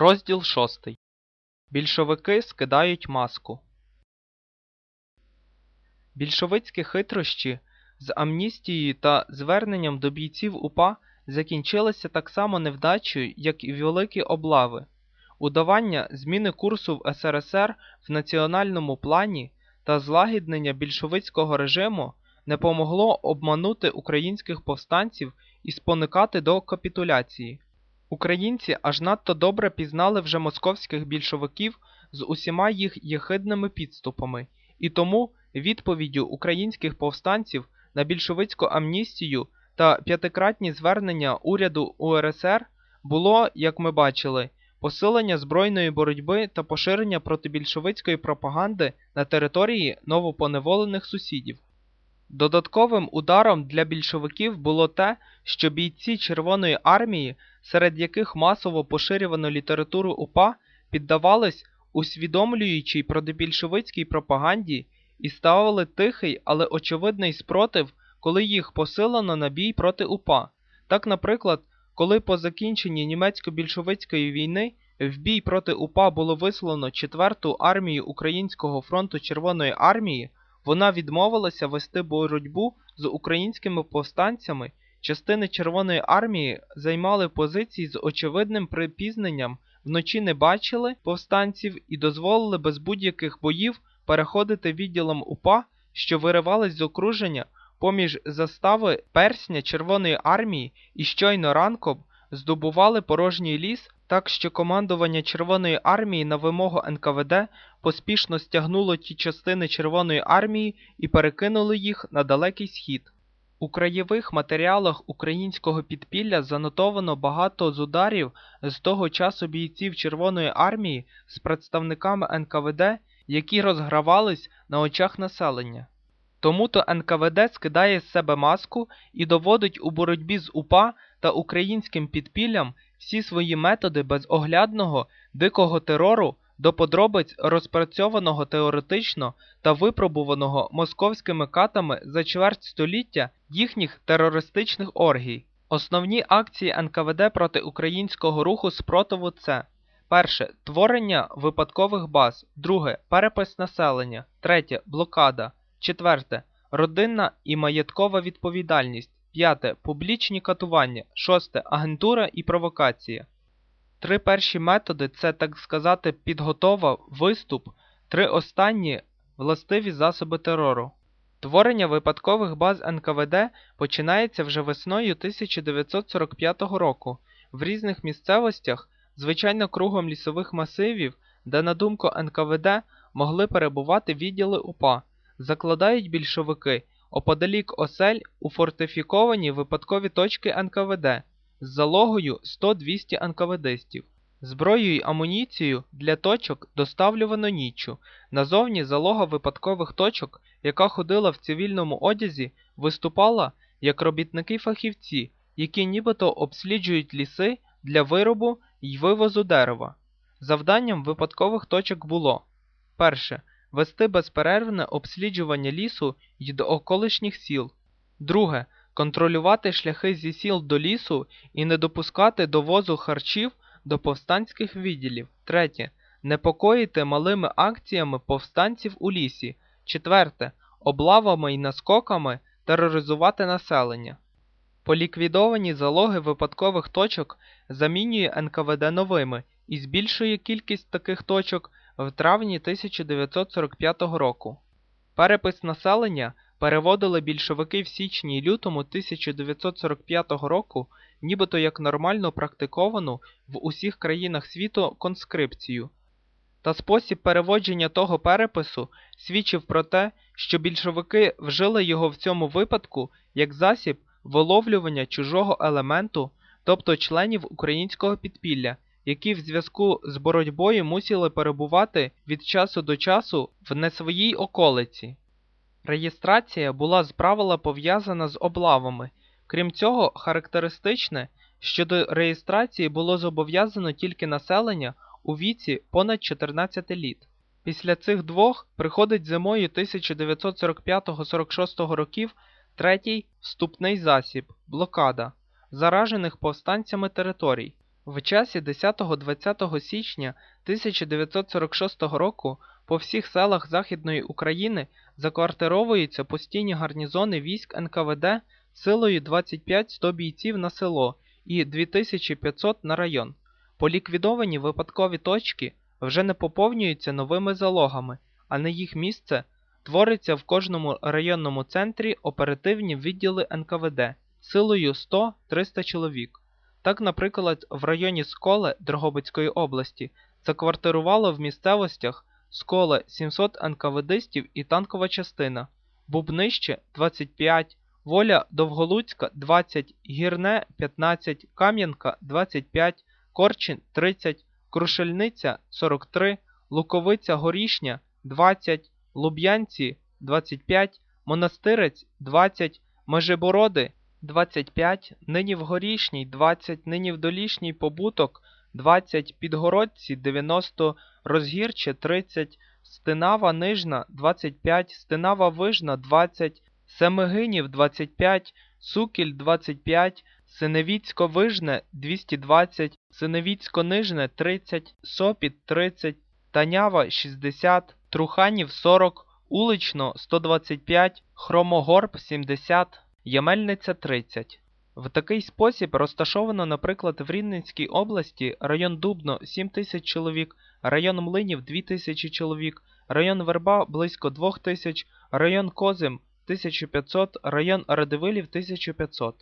Розділ 6. Більшовики скидають маску. Більшовицькі хитрощі з амністією та зверненням до бійців УПА закінчилися так само невдачею, як і великі облави. Удавання зміни курсу в СРСР в національному плані та злагіднення більшовицького режиму не помогло обманути українських повстанців і спонукати до капітуляції. Українці аж надто добре пізнали вже московських більшовиків з усіма їх єхидними підступами, і тому відповіддю українських повстанців на більшовицьку амністію та п'ятикратні звернення уряду УРСР було, як ми бачили, посилення збройної боротьби та поширення протибільшовицької пропаганди на території новопоневолених сусідів. Додатковим ударом для більшовиків було те, що бійці Червоної армії, серед яких масово поширювано літературу УПА, піддавались усвідомлюючій протибільшовицькій пропаганді і ставили тихий, але очевидний спротив, коли їх посилено на бій проти УПА. Так, наприклад, коли по закінченні німецько-більшовицької війни в бій проти УПА було вислано 4-ту армію Українського фронту Червоної армії, вона відмовилася вести боротьбу з українськими повстанцями. Частини Червоної армії займали позиції з очевидним припізненням, вночі не бачили повстанців і дозволили без будь-яких боїв переходити відділом УПА, що виривались з окруження поміж застави персня Червоної армії і щойно ранком здобували порожній ліс, так що командування Червоної армії на вимогу НКВД поспішно стягнуло ті частини Червоної армії і перекинули їх на далекий схід. У краєвих матеріалах українського підпілля занотовано багато з ударів з того часу бійців Червоної армії з представниками НКВД, які розгравались на очах населення. Тому то НКВД скидає з себе маску і доводить у боротьбі з УПА та українським підпіллям всі свої методи безоглядного дикого терору до подробиць розпрацьованого теоретично та випробуваного московськими катами за чверть століття їхніх терористичних оргій. Основні акції НКВД проти українського руху спротиву це перше творення випадкових баз, друге перепис населення, третє блокада, четверте родинна і маєткова відповідальність, п'яте. Публічні катування, шосте. Агентура і провокація. Три перші методи це, так сказати, підготова, виступ, три останні властиві засоби терору. Творення випадкових баз НКВД починається вже весною 1945 року. В різних місцевостях, звичайно кругом лісових масивів, де, на думку НКВД, могли перебувати відділи УПА, закладають більшовики оподалік осель у фортифіковані випадкові точки НКВД з залогою 100-200 НКВДстів. Зброю й амуніцію для точок доставлювано ніччю. Назовні залога випадкових точок, яка ходила в цивільному одязі, виступала як робітники-фахівці, які нібито обсліджують ліси для виробу й вивозу дерева. Завданням випадкових точок було перше. Вести безперервне обсліджування лісу й до околишніх сіл. Друге. Контролювати шляхи зі сіл до лісу і не допускати довозу харчів до повстанських відділів. Третє. Непокоїти малими акціями повстанців у лісі. Четверте. Облавами й наскоками тероризувати населення. Поліквідовані залоги випадкових точок замінює НКВД новими і збільшує кількість таких точок в травні 1945 року. Перепис населення переводили більшовики в січні й лютому 1945 року, нібито як нормально практиковану в усіх країнах світу конскрипцію. Та спосіб переводження того перепису свідчив про те, що більшовики вжили його в цьому випадку як засіб виловлювання чужого елементу, тобто членів українського підпілля, які в зв'язку з боротьбою мусили перебувати від часу до часу в не своїй околиці. Реєстрація була з правила пов'язана з облавами. Крім цього, характеристичне, що до реєстрації було зобов'язано тільки населення у віці понад 14 літ. Після цих двох приходить зимою 1945-46 років третій вступний засіб блокада заражених повстанцями територій. В часі 10-20 січня 1946 року по всіх селах Західної України заквартировуються постійні гарнізони військ НКВД силою 25-100 бійців на село і 2500 на район. Поліквідовані випадкові точки вже не поповнюються новими залогами, а на їх місце твориться в кожному районному центрі оперативні відділи НКВД силою 100-300 чоловік. Так, наприклад, в районі Сколе Дрогобицької області заквартирувало в місцевостях Сколе 700 НКВДистів і танкова частина, Бубнище 25, Воля Довголуцька 20, Гірне 15, Кам'янка 25, Корчин 30, Крушельниця 43, Луковиця Горішня 20, Луб'янці 25, Монастирець 20, Межибороди 25, нині в Горішній 20, нині в Долішній Побуток 20, Підгородці 90, Розгірче 30, Стинава Нижна 25, Стинава Вижна 20, Семигинів 25, Сукіль 25, Синевіцько-Вижне 220, Синевіцько-Нижне 30, Сопіт 30, Танява 60, Труханів 40, Улично 125, Хромогорб 70, Ямельниця 30. В такий спосіб розташовано, наприклад, в Рівненській області район Дубно 7 тисяч чоловік, район Млинів 2 тисячі чоловік, район Верба близько 2 тисяч, район Козим 1500, район Радивилів 1500.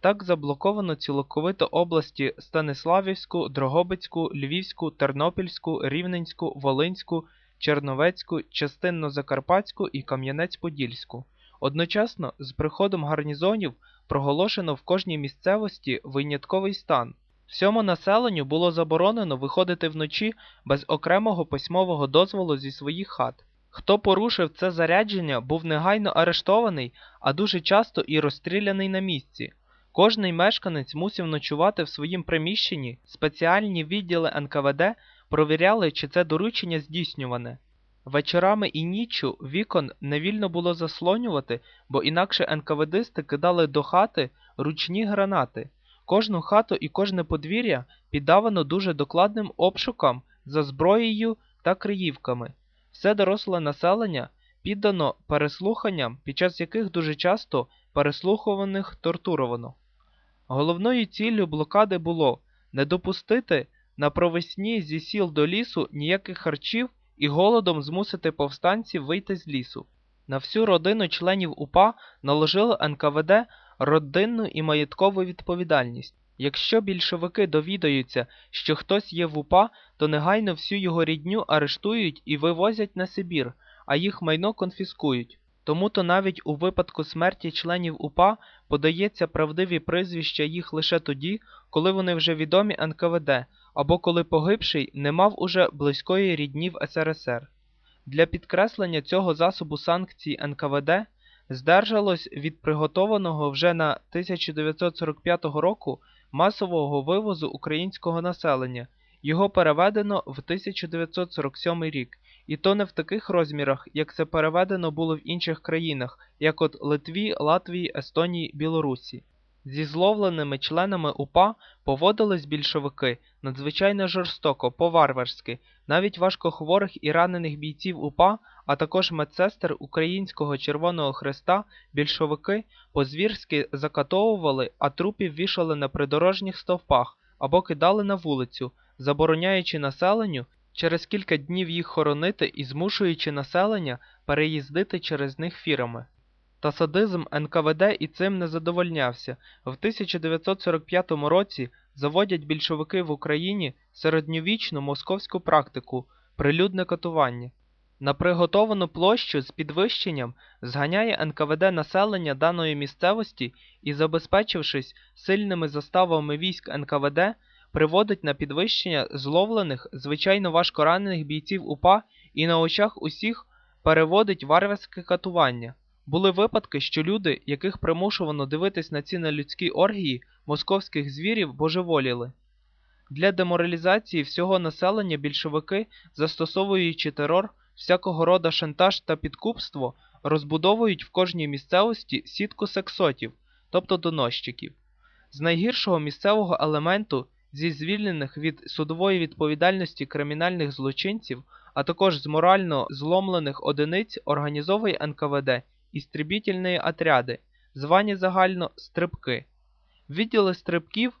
Так заблоковано цілковито області Станиславівську, Дрогобицьку, Львівську, Тернопільську, Рівненську, Волинську, Черновецьку, частинно Закарпатську і Кам'янець-Подільську. Одночасно з приходом гарнізонів проголошено в кожній місцевості винятковий стан. Всьому населенню було заборонено виходити вночі без окремого письмового дозволу зі своїх хат. Хто порушив це зарядження, був негайно арештований, а дуже часто і розстріляний на місці. Кожний мешканець мусив ночувати в своїм приміщенні, спеціальні відділи НКВД провіряли, чи це доручення здійснюване. Вечорами і ніччю вікон не вільно було заслонювати, бо інакше НКВДисти кидали до хати ручні гранати. Кожну хату і кожне подвір'я піддавано дуже докладним обшукам за зброєю та криївками. Все доросле населення піддано переслуханням, під час яких дуже часто переслухуваних тортуровано. Головною ціллю блокади було не допустити на провесні зі сіл до лісу ніяких харчів і голодом змусити повстанців вийти з лісу. На всю родину членів УПА наложили НКВД родинну і маєткову відповідальність. Якщо більшовики довідаються, що хтось є в УПА, то негайно всю його рідню арештують і вивозять на Сибір, а їх майно конфіскують. Тому то навіть у випадку смерті членів УПА подається правдиві прізвища їх лише тоді, коли вони вже відомі НКВД, або коли погибший не мав уже близької рідні в СРСР. Для підкреслення цього засобу санкцій НКВД здержалось від приготованого вже на 1945 року масового вивозу українського населення, його переведено в 1947 рік, і то не в таких розмірах, як це переведено було в інших країнах, як от Литві, Латвії, Естонії, Білорусі. Зі зловленими членами УПА поводились більшовики надзвичайно жорстоко, по-варварськи, навіть важкохворих і ранених бійців УПА, а також медсестер Українського Червоного Хреста більшовики по-звірськи закатовували, а трупів вішали на придорожніх стовпах або кидали на вулицю, забороняючи населенню через кілька днів їх хоронити і змушуючи населення переїздити через них фірами. Та садизм НКВД і цим не задовольнявся. В 1945 році заводять більшовики в Україні середньовічну московську практику прилюдне катування. На приготовану площу з підвищенням зганяє НКВД населення даної місцевості і, забезпечившись сильними заставами військ НКВД, приводить на підвищення зловлених, звичайно важко ранених бійців УПА і на очах усіх переводить варварське катування. Були випадки, що люди, яких примушувано дивитись на ці нелюдські оргії московських звірів, божеволіли. Для деморалізації всього населення більшовики, застосовуючи терор, всякого рода шантаж та підкупство, розбудовують в кожній місцевості сітку сексотів, тобто доносчиків. З найгіршого місцевого елементу зі звільнених від судової відповідальності кримінальних злочинців, а також з морально зломлених одиниць організовує НКВД істребітельні отряди, звані загально стрибки. Відділи стрибків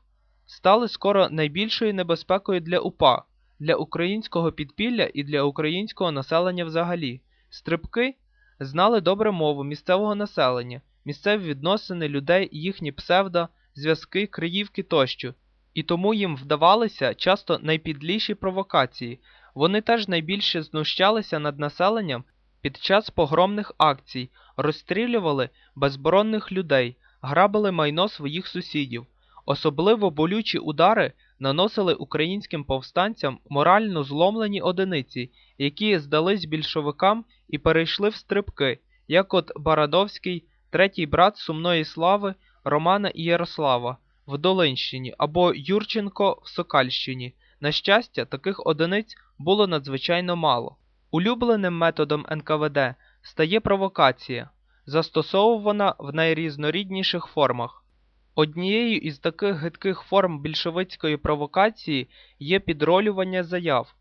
стали скоро найбільшою небезпекою для УПА, для українського підпілля і для українського населення взагалі. Стрибки знали добре мову місцевого населення, місцеві відносини людей, їхні псевдо, зв'язки, криївки тощо, і тому їм вдавалися часто найпідліші провокації. Вони теж найбільше знущалися над населенням під час погромних акцій, розстрілювали безборонних людей, грабили майно своїх сусідів. Особливо болючі удари наносили українським повстанцям морально зломлені одиниці, які здались більшовикам і перейшли в стрибки, як от Барадовський, третій брат сумної слави Романа і Ярослава в Долинщині або Юрченко в Сокальщині. На щастя, таких одиниць було надзвичайно мало. Улюбленим методом НКВД стає провокація, застосовувана в найрізнорідніших формах. Однією із таких гидких форм більшовицької провокації є підролювання заяв.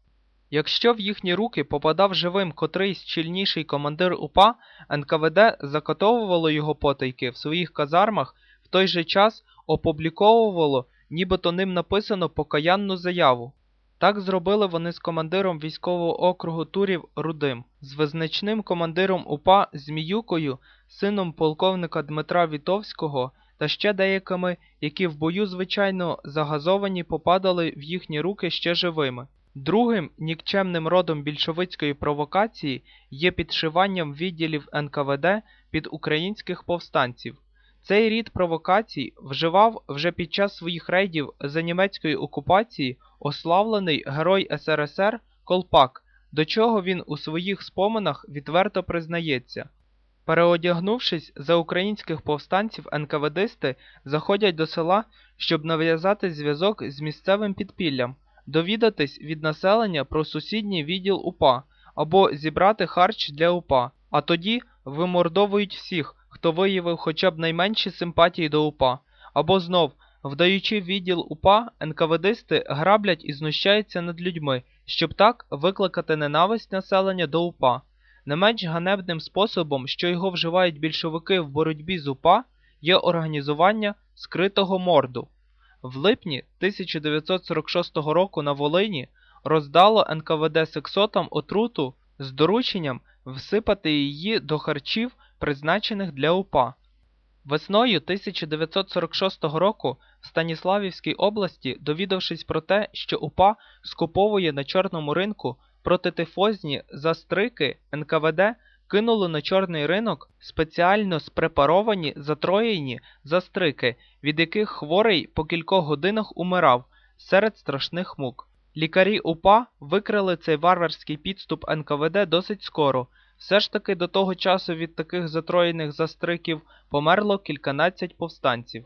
Якщо в їхні руки попадав живим котрийсь чільніший командир УПА, НКВД закатовувало його потайки в своїх казармах, в той же час опубліковувало, нібито ним написано покаянну заяву. Так зробили вони з командиром військового округу Турів Рудим, з визначним командиром УПА Зміюкою, сином полковника Дмитра Вітовського та ще деякими, які в бою, звичайно, загазовані попадали в їхні руки ще живими. Другим нікчемним родом більшовицької провокації є підшиванням відділів НКВД під українських повстанців. Цей рід провокацій вживав вже під час своїх рейдів за німецької окупації ославлений герой СРСР Колпак, до чого він у своїх споминах відверто признається. Переодягнувшись за українських повстанців, НКВДисти заходять до села, щоб нав'язати зв'язок з місцевим підпіллям, довідатись від населення про сусідній відділ УПА або зібрати харч для УПА, а тоді вимордовують всіх, хто виявив хоча б найменші симпатії до УПА, або знов, вдаючи відділ УПА, НКВДисти граблять і знущаються над людьми, щоб так викликати ненависть населення до УПА. Не менш ганебним способом, що його вживають більшовики в боротьбі з УПА, є організування скритого морду. В липні 1946 року на Волині роздало НКВД сексотам отруту з дорученням всипати її до харчів, призначених для УПА. Весною 1946 року в Станіславівській області, довідавшись про те, що УПА скуповує на чорному ринку протитифозні застрики НКВД кинули на чорний ринок спеціально спрепаровані затроєні застрики, від яких хворий по кількох годинах умирав серед страшних мук. Лікарі УПА викрили цей варварський підступ НКВД досить скоро. Все ж таки до того часу від таких затроєних застриків померло кільканадцять повстанців.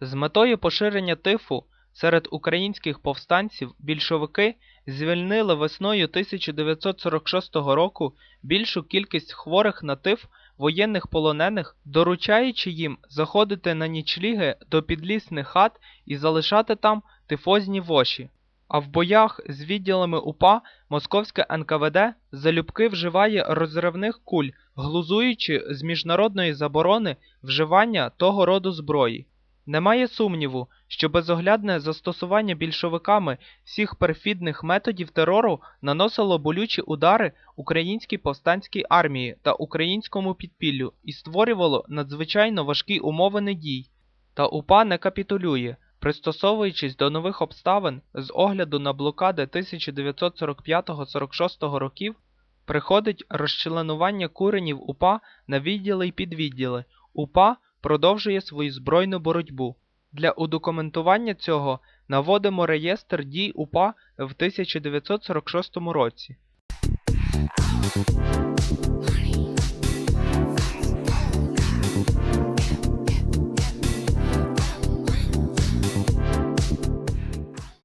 З метою поширення тифу серед українських повстанців більшовики звільнили весною 1946 року більшу кількість хворих на тиф воєнних полонених, доручаючи їм заходити на нічліги до підлісних хат і залишати там тифозні воші. А в боях з відділами УПА московське НКВД залюбки вживає розривних куль, глузуючи з міжнародної заборони вживання того роду зброї. Немає сумніву, що безоглядне застосування більшовиками всіх перфідних методів терору наносило болючі удари українській повстанській армії та українському підпіллю і створювало надзвичайно важкі умови недій. Та УПА не капітулює, пристосовуючись до нових обставин з огляду на блокади 1945-46 років, приходить розчленування куренів УПА на відділи й підвідділи. УПА продовжує свою збройну боротьбу. Для удокументування цього наводимо реєстр дій УПА в 1946 році.